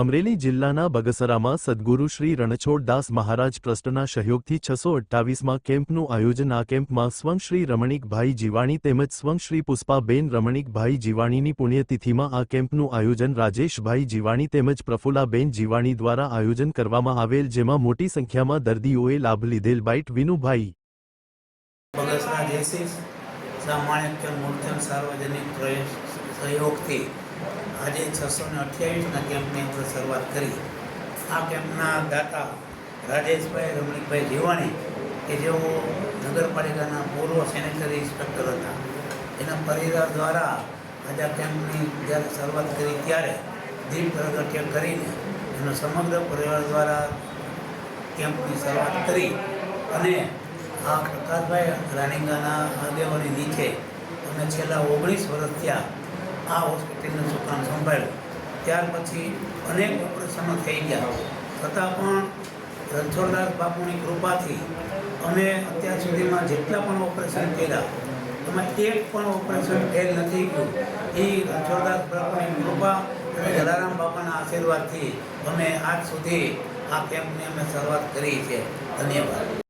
અમરેલી જિલ્લાના બગસરામાં સદગુરુ શ્રી રણછોડદાસ મહારાજ ટ્રસ્ટના સહયોગથી છસો અઠ્ઠાવીસમાં કેમ્પનું આયોજન. આ કેમ્પમાં સ્વંગ શ્રી રમણીકભાઈ જીવાણી તેમજ સ્વંગ પુષ્પાબેન રમણીકભાઈ જીવાણીની પુણ્યતિથિમાં આ કેમ્પનું આયોજન રાજેશભાઈ જીવાણી તેમજ પ્રફુલાબેન જીવાણી દ્વારા આયોજન કરવામાં આવેલ, જેમાં મોટી સંખ્યામાં દર્દીઓએ લાભ લીધેલ. બાઇટ વિનુભાઈ. બગસરા સાર્વજનિક સહયોગથી આજે છસો ને અઠ્યાવીસના કેમ્પની આપણે શરૂઆત કરી. આ કેમ્પના દાતા રાજેશભાઈ રમણીકભાઈ જીવાણી કે જેઓ નગરપાલિકાના પૂર્વ સેનેટરી ઇન્સ્પેક્ટર હતા. એના પરિવાર દ્વારા આજે આ કેમ્પની જ્યારે શરૂઆત કરી ત્યારે દીપ પ્રગટ્ય કરીને એનો સમગ્ર પરિવાર દ્વારા કેમ્પની શરૂઆત કરી અને આ પ્રકાશભાઈ રાણીંગાના આગેવાની નીચે અમે છેલ્લા ઓગણીસ વર્ષ થયા આ હોસ્પિટલનું સુકાન સંભાળ્યું. ત્યાર પછી અનેક ઓપરેશનો થઈ ગયા. છતાં પણ રણછોડદાસ બાપુની કૃપાથી અમે અત્યાર સુધીમાં જેટલા પણ ઓપરેશન કર્યા, એમાં એક પણ ઓપરેશન ફેલ નથી ગયું એ રણછોડદાસ બાપુની કૃપા અને જલારામ બાપાના આશીર્વાદથી અમે આજ સુધી આ કેમ્પની અમે શરૂઆત કરી છે. ધન્યવાદ.